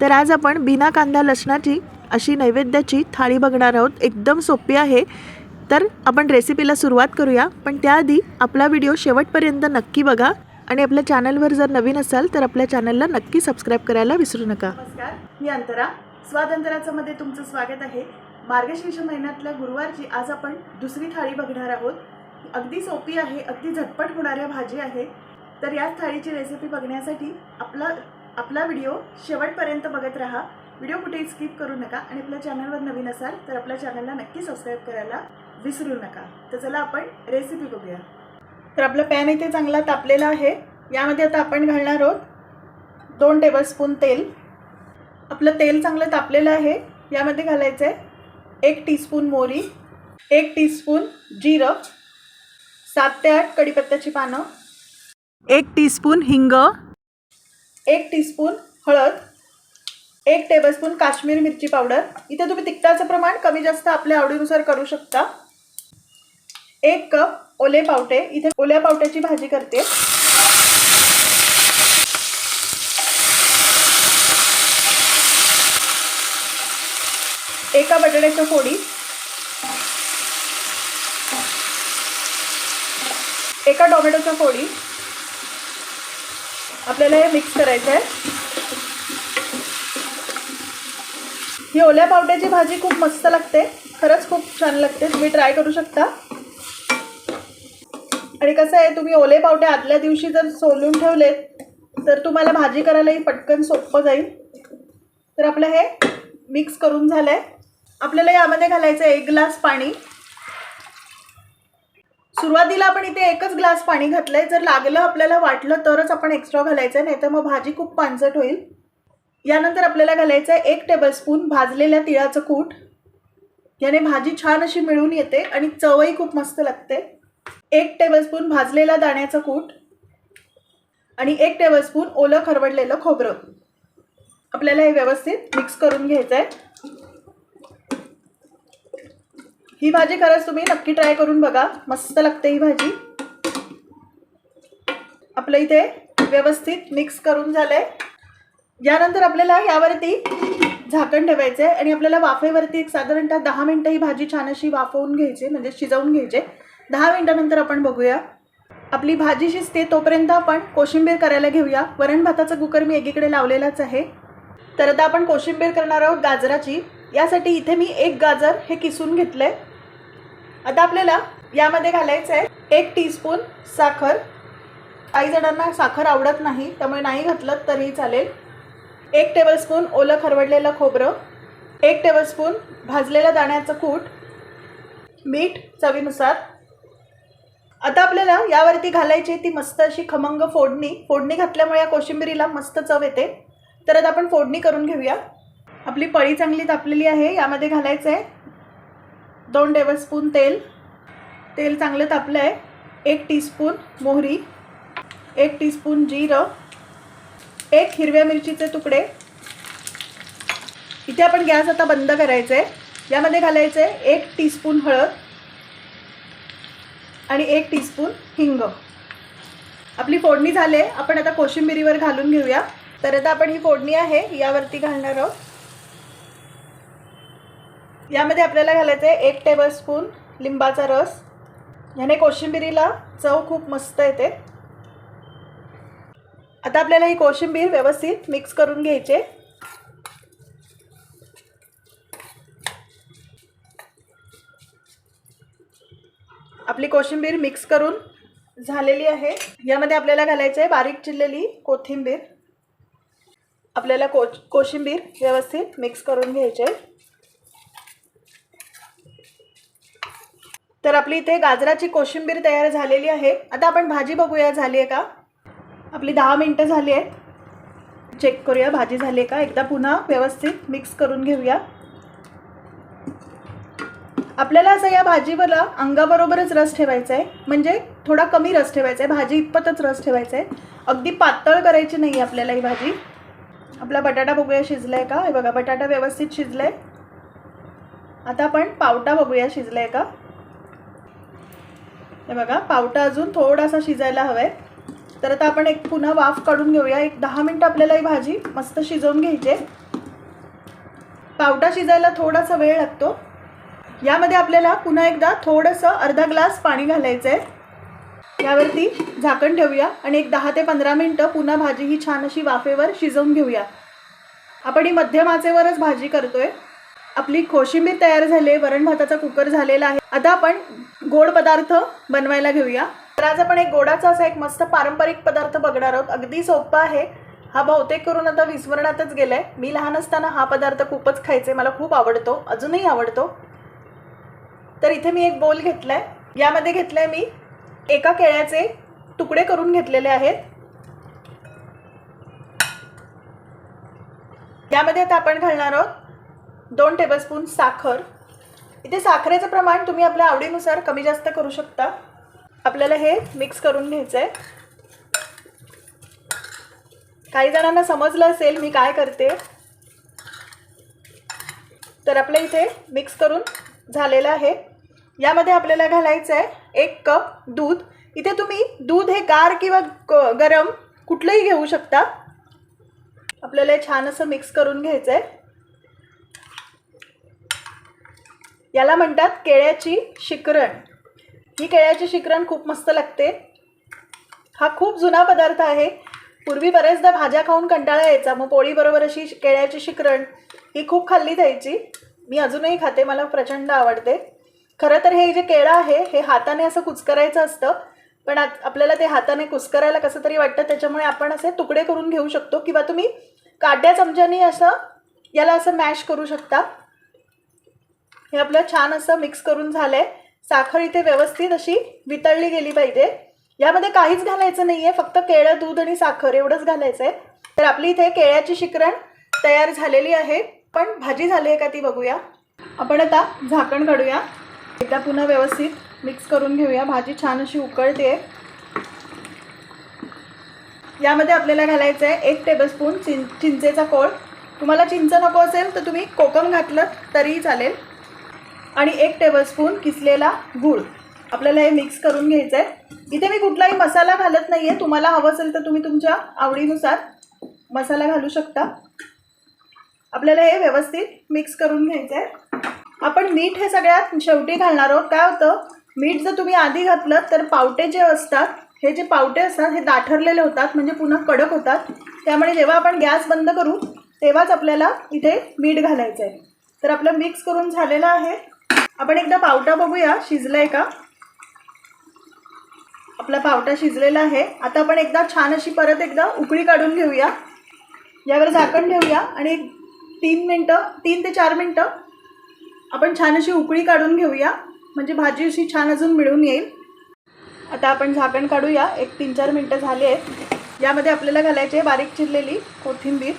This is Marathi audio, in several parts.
तर आज आपण बिना कांदा लसणाची अशी नैवेद्याची थाळी बघणार आहोत. एकदम सोपी आहे. तर आपण रेसिपीला सुरुवात करूया. पण त्याआधी आपला व्हिडिओ शेवटपर्यंत नक्की बघा. आणि आपल्या चॅनलवर जर नवीन असाल तर आपल्या चॅनलला नक्की सबस्क्राईब करायला विसरू नका. नमस्कार मी अंतरा. स्वातंत्र्याचं तुमचं स्वागत आहे. मार्गशीर्ष महिन्यातल्या गुरुवारची आज आपण दुसरी थाळी बघणार आहोत. अगदी सोपी आहे अगदी झटपट होणाऱ्या भाजी आहे. तर याच थाळीची रेसिपी बघण्यासाठी आपला आपला व्हिडिओ शेवटपर्यंत बघत राहा. व्हिडिओ कुठेही स्किप करू नका आणि आपल्या चॅनलवर नवीन असाल तर आपल्या चॅनलला नक्की सबस्क्राईब करायला विसरू नका. तर चला आपण रेसिपी बघूया. तर आपलं पॅन इथे चांगला तापलेला आहे. यामध्ये आता आपण घालणार आहोत दोन टेबलस्पून तेल. आपलं तेल चांगलं तापलेलं आहे. यामध्ये घालायचं आहे एक टीस्पून मोरी एक टीस्पून जिरं सात ते आठ कढीपत्त्याची पानं एक टीस्पून हिंग एक टीस्पून हळद एक टेबलस्पून काश्मीर मिरची पावडर इथे तुम्ही तिखटाचं प्रमाण कमी जास्त आपल्या आवडीनुसार करू शकता. एक कप ओले पावटे. इथे ओल्या पावट्याची भाजी करते. एका बटाट्याच्या फोडी. एका टोमॅटोच्या फोडी. आपल्याला हे मिक्स करायचं आहे ही ओल्या पावट्याची भाजी खूप मस्त लागते. खरंच खूप छान लागते. तुम्ही ट्राय करू शकता. आणि कसं आहे तुम्ही ओले पावटे आदल्या दिवशी जर सोलून ठेवलेत तर तुम्हाला भाजी करायलाही पटकन सोपं जाईल. तर आपलं हे मिक्स करून झालं आहे आपल्याला यामध्ये घालायचं आहे एक ग्लास पाणी. सुरुवातीला आपण इथे एकच ग्लास पाणी घातलंय. जर लागलं आपल्याला वाटलं तरच आपण एक्स्ट्रा घालायचं नाही तर मग भाजी खूप पानसट होईल. यानंतर आपल्याला घालायचं आहे एक टेबलस्पून भाजलेल्या तिळाचं कूट. याने भाजी छान अशी मिळून येते आणि चवही खूप मस्त लागते. एक टेबलस्पून भाजलेला दाण्याचं कूट आणि एक टेबलस्पून ओलं खरवडलेलं खोबरं. आपल्याला हे व्यवस्थित मिक्स करून घ्यायचं आहे ही भाजी खरंच तुम्ही नक्की ट्राय करून बघा. मस्त लागते ही भाजी. आपलं इथे व्यवस्थित मिक्स करून झालंय. यानंतर आपल्याला यावरती झाकण ठेवायचं आहे आणि आपल्याला वाफेवरती एक साधारणतः दहा मिनटं ही भाजी छान अशी वाफवून घ्यायची म्हणजे शिजवून घ्यायचे. दहा मिनटानंतर आपण बघूया. आपली भाजी शिजते तोपर्यंत आपण कोशिंबीर करायला घेऊया. वरण भाताचा कुकर मी एकीकडे लावलेलाच आहे. तर आता आपण कोशिंबीर करणार आहोत गाजराची. यासाठी इथे मी एक गाजर हे किसून घेतलं आहे आता आपल्याला यामध्ये घालायचं आहे एक टीस्पून साखर. काही जणांना साखर आवडत नाही त्यामुळे नाही घातलं तरीही चालेल. एक टेबलस्पून ओलं खरवडलेलं खोबरं. एक टेबलस्पून भाजलेलं दाण्याचं कूट. मीठ चवीनुसार. आता आपल्याला यावरती घालायची ती मस्त अशी खमंग फोडणी. फोडणी घातल्यामुळे या कोशिंबिरीला मस्त चव येते. तर आता आपण फोडणी करून घेऊया. आपली पळी चांगली तापलेली आहे यामध्ये घालायचं आहे दोन टेबलस्पून तेल. तेल चांगलं तापलं आहे. एक टीस्पून मोहरी. एक टीस्पून जिरं. एक हिरव्या मिरचीचे तुकडे. इथे आपण गॅस आता बंद करायचं आहे यामध्ये घालायचं आहे एक टीस्पून हळद आणि एक टीस्पून हिंग. आपली फोडणी झाली. आहे आपण आता कोशिंबिरीवर घालून घेऊया. तर आता आपण ही फोडणी आहे यावरती घालणार आहोत. यामध्ये आपल्याला घालायचं आहे एक टेबलस्पून लिंबाचा रस. ह्याने कोशिंबिरीला चव खूप मस्त येते. आता आपल्याला ही कोशिंबीर व्यवस्थित मिक्स करून घ्यायचे आपली कोशिंबीर मिक्स करून झालेली आहे. यामध्ये आपल्याला घालायचं आहे बारीक चिरलेली कोथिंबीर. आपल्याला को कोशिंबीर व्यवस्थित मिक्स करून घ्यायचे तर आपली इथे गाजराची कोशिंबीर तयार झालेली आहे. आता आपण भाजी बघूया झाली आहे का? आपली दहा मिनटं झाली आहेत. चेक करूया भाजी झाली आहे का? एकदा पुन्हा व्यवस्थित मिक्स करून घेऊया. आपल्याला असं या भाजीवरला अंगाबरोबरच रस ठेवायचा आहे म्हणजे थोडा कमी रस ठेवायचा आहे भाजी इतपतच रस ठेवायचा आहे अगदी पातळ करायची नाही आहे आपल्याला ही भाजी. आपला बटाटा बघूया शिजला आहे का? हे बघा बटाटा व्यवस्थित शिजला आहे आता आपण पावटा बघूया शिजला आहे का? हे बघा पावटा अजून थोडासा शिजायला हवा आहे तर आता आपण एक पुन्हा वाफ काढून घेऊया. एक दहा मिनटं आपल्याला ही भाजी मस्त शिजवून घ्यायची आहे. पावटा शिजायला थोडासा वेळ लागतो. यामध्ये आपल्याला पुन्हा एकदा थोडंसं अर्धा ग्लास पाणी घालायचं आहे यावरती झाकण ठेवूया आणि एक दहा ते पंधरा मिनटं पुन्हा भाजी ही छान अशी वाफेवर शिजवून घेऊया. आपण ही मध्यम आचेवरच भाजी करतोय. आपली कोशिंबीर तयार झाली आहे वरण भाताचा कुकर झालेला आहे. आता आपण गोड पदार्थ बनवायला घेऊया. तर आज आपण एक गोडाचा असा एक मस्त पारंपरिक पदार्थ बघणार आहोत. अगदी सोपा आहे. हा बहुतेक करून आता विस्मरणातच गेलाय. मी लहान असताना हा पदार्थ खूपच खायचे. मला खूप आवडतो. अजूनही आवडतो. तर इथे मी एक बोल घेतलाय. यामध्ये घेतलाय मी एका केळ्याचे तुकडे करून घेतलेले आहेत. यामध्ये आता आपण घालणार आहोत दोन टेबलस्पून साखर. इथे साखरेचं प्रमाण तुम्ही आपल्या आवडीनुसार कमी जास्त करू शकता. आपल्याला हे मिक्स करून घ्यायचं आहे काही जणांना समजलं असेल मी काय करते. तर आपल्या इथे मिक्स करून झालेलं आहे. यामध्ये आपल्याला घालायचं आहे एक कप दूध. इथे तुम्ही दूध हे गार किंवा ग गरम कुठलंही घेऊ शकता. आपल्याला हे छान असं मिक्स करून घ्यायचं आहे याला म्हणतात केळ्याची शिकरण. ही केळ्याची शिकरण खूप मस्त लागते. हा खूप जुना पदार्थ आहे. पूर्वी बरेचदा भाज्या खाऊन कंटाळा यायचा. मग पोळीबरोबर अशी केळ्याची शिकरण ही खूप खाल्ली जायची. मी अजूनही खाते. मला प्रचंड आवडते. खरं तर हे जे केळं आहे हे हाताने असं कुचकरायचं असतं. पण आत आपल्याला ते हाताने कुचकरायला कसं तरी वाटतं त्याच्यामुळे आपण असे तुकडे करून घेऊ शकतो. किंवा तुम्ही काट्या चमच्यानी असं याला असं मॅश करू शकता. हे आपलं छान असं मिक्स करून झालं आहे साखर इथे व्यवस्थित अशी वितळली गेली पाहिजे. यामध्ये काहीच घालायचं नाही आहे फक्त केळं दूध आणि साखर एवढंच घालायचं आहे तर आपली इथे केळ्याची शिकरण तयार झालेली आहे. पण भाजी झाली आहे का ती बघूया. आपण आता झाकण काढूया एकदा पुन्हा व्यवस्थित मिक्स करून घेऊया. भाजी छान अशी उकळते. यामध्ये आपल्याला घालायचं आहे एक टेबलस्पून चिं चिंचेचा कोळ. तुम्हाला चिंच नको असेल तर तुम्ही कोकम घातलं तरीही चालेल. आणि एक टेबलस्पून किसलेला गूळ. आपल्याला हे मिक्स करून घ्यायचं आहे इथे मी कुठलाही मसाला घालत नाही आहे तुम्हाला हवं असेल तर तुम्ही तुमच्या आवडीनुसार मसाला घालू शकता. आपल्याला हे व्यवस्थित मिक्स करून घ्यायचं आहे आपण मीठ हे सगळ्यात शेवटी घालणार आहोत. काय होतं? मीठ जर तुम्ही आधी घातलं तर पावटे जे असतात हे जे पावटे असतात हे दाठरलेले होतात म्हणजे पुन्हा कडक होतात. त्यामुळे जेव्हा आपण गॅस बंद करू तेव्हाच आपल्याला इथे मीठ घालायचं आहे तर आपलं मिक्स करून झालेलं आहे. आपण एकदा पावटा बघूया शिजलाय का? आपला पावटा शिजलेला आहे. आता आपण एकदा छान अशी परत एकदा उकळी काढून घेऊया. यावर झाकण ठेवूया आणि एक तीन मिनटं तीन ते चार मिनटं आपण छान अशी उकळी काढून घेऊया. म्हणजे भाजी अशी छान अजून मिळून येईल. आता आपण झाकण काढूया. एक तीन चार मिनटं झाली आहेत. यामध्ये आपल्याला घालायची आहे बारीक चिरलेली कोथिंबीर.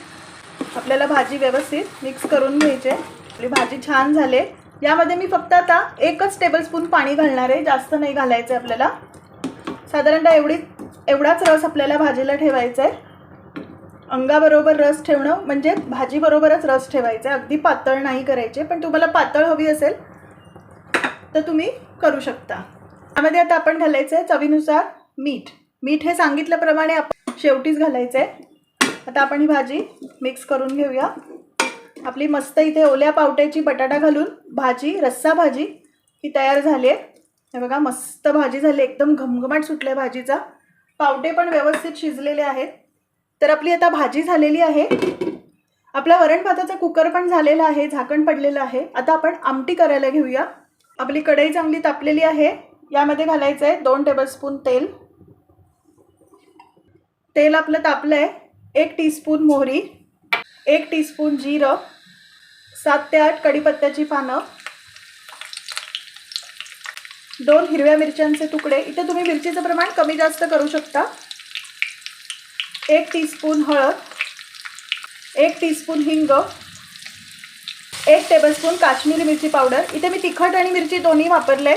आपल्याला भाजी व्यवस्थित मिक्स करून घ्यायची आहे. आपली भाजी छान झाली यामध्ये मी फक्त आता एकच टेबलस्पून पाणी घालणार आहे. जास्त नाही घालायचं आहे आपल्याला. साधारणतः एवढी एवढाच रस आपल्याला भाजीला ठेवायचा आहे. अंगाबरोबर रस ठेवणं म्हणजे भाजीबरोबरच रस ठेवायचा आहे. अगदी पातळ नाही करायचे पण तुम्हाला पातळ हवी असेल तर तुम्ही करू शकता. त्यामध्ये आता आपण घालायचं आहे चवीनुसार मीठ. मीठ हे सांगितल्याप्रमाणे आपण शेवटीच घालायचं आहे. आता आपण ही भाजी मिक्स करून घेऊया. आपली मस्त इथे ओल्या पावट्याची बटाटा घालून भाजी रस्सा भाजी ही तयार झाली आहे. हे बघा मस्त भाजी झाली एकदम घमघमाट सुटलं आहे भाजीचा. पावटे पण व्यवस्थित शिजलेले आहेत. तर आपली आता भाजी झालेली आहे. आपला वरण भाताचा कुकर पण झालेला आहे झाकण पडलेलं आहे. आता आपण आमटी करायला घेऊया. आपली कढई चांगली तापलेली आहे. यामध्ये घालायचं आहे दोन टेबलस्पून तेल. तेल आपलं तापलं आहे एक टीस्पून मोहरी. एक टीस्पून जिरं सात ते आठ कढीपत्त्याची पानं दोन हिरव्या मिरच्यांचे तुकडे. इथे तुम्ही मिरचीचं प्रमाण कमी जास्त करू शकता. एक टीस्पून हळद एक टीस्पून हिंग एक टेबलस्पून काश्मीरी मिरची पावडर. इथे मी तिखट आणि मिरची दोन्ही वापरले.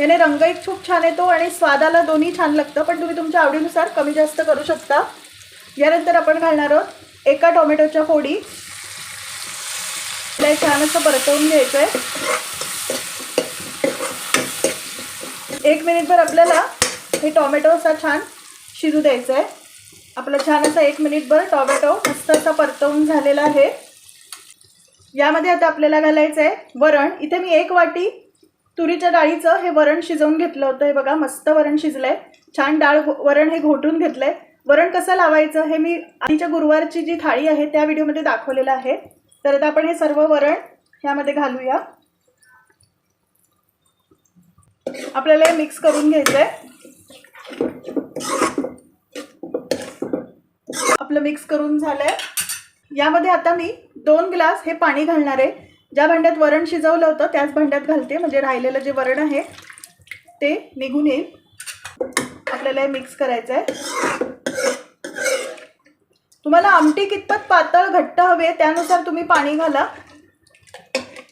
याने एक खूप छान येतो आणि स्वादाला दोन्ही छान लागतं पण तुम्ही तुमच्या आवडीनुसार कमी जास्त करू शकता. यानंतर आपण घालणार आहोत एका टोमॅटोच्या फोडी. छान असं परतवून घ्यायचं आहे एक मिनिटभर आपल्याला हे टोमॅटो असा छान शिजू द्यायचं आहे आपलं छान असा एक मिनिटभर टोमॅटो मस्त असा परतवून झालेला आहे. यामध्ये आता आपल्याला घालायचं आहे वरण. इथे मी एक वाटी तुरीच्या डाळीचं हे वरण शिजवून घेतलं होतं. हे बघा मस्त वरण शिजलंय. छान डाळ वरण हे घोटून घेतलंय. वरण कसं लावायचं हे मी आधीच्या गुरुवारची जी थाळी आहे त्या व्हिडिओमध्ये दाखवलेलं आहे. तर आता आपण हे सर्व वरण ह्यामध्ये घालूया. आपल्याला हे मिक्स करून घ्यायचं आहे आपलं मिक्स करून झालं आहे यामध्ये आता मी दोन ग्लास हे पाणी घालणार आहे. ज्या भांड्यात वरण शिजवलं होतं त्याच भांड्यात घालते. म्हणजे राहिलेलं जे वरण आहे ते निघून येईल. आपल्याला हे मिक्स करायचं आहे तुम्हाला आमटी कितपत पातळ घट्ट हवे त्यानुसार तुम्ही पाणी घाला.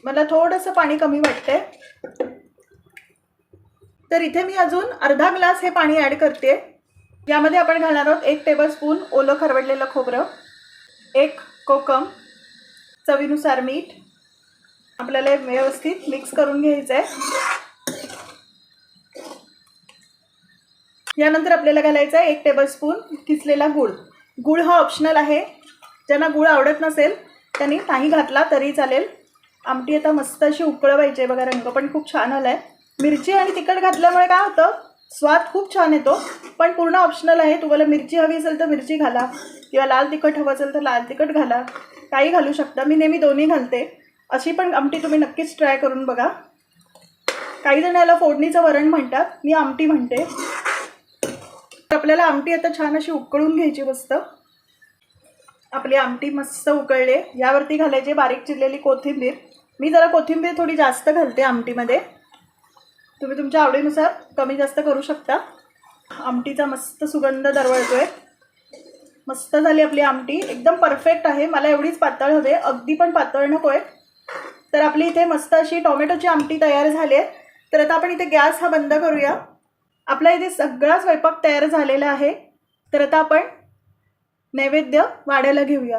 मला थोडंसं पाणी कमी वाटतंय. तर इथे मी अजून अर्धा ग्लास हे पाणी ॲड करते. यामध्ये आपण घालणार आहोत एक टेबलस्पून ओलं खरवडलेलं खोबरं एक कोकम चवीनुसार मीठ. आपल्याला व्यवस्थित मिक्स करून घ्यायचं आहे यानंतर आपल्याला घालायचा आहे एक टेबलस्पून किसलेला गूळ. गूळ हा ऑप्शनल आहे. ज्यांना गूळ आवडत नसेल त्यांनी नाही घातला तरी चालेल. आमटी आता मस्त अशी उकळवायची आहे बघा रंग पण खूप छान आला आहे मिरची आणि तिखट घातल्यामुळे काय होतं स्वाद खूप छान येतो. पण पूर्ण ऑप्शनल आहे. तुम्हाला मिरची हवी असेल तर मिरची घाला. किंवा लाल तिखट हवं असेल तर लाल तिखट घाला. काही घालू शकता. मी नेहमी दोन्ही घालते. अशी पण आमटी तुम्ही नक्कीच ट्राय करून बघा. काही जण याला फोडणीचं वरण म्हणतात. मी आमटी म्हणते. आपल्याला आमटी आता छान अशी उकळून घ्यायची मस्त. आपली आमटी मस्त उकळले. यावरती घालायची बारीक चिरलेली कोथिंबीर. मी जरा कोथिंबीर थोडी जास्त घालते आमटीमध्ये. तुम्ही तुमच्या आवडीनुसार कमी जास्त करू शकता. आमटीचा मस्त सुगंध दरवळतोय. मस्त झाली आपली आमटी. एकदम परफेक्ट आहे. मला एवढीच पातळ हवे. अगदी पण पातळ नको आहे तर आपली इथे मस्त अशी टोमॅटोची आमटी तयार झाली आहे. तर आता आपण इथे गॅस हा बंद करूया. आपला इथे सगळा स्वयंपाक तयार झालेला आहे. तर आता आपण नैवेद्य वाढायला घेऊया.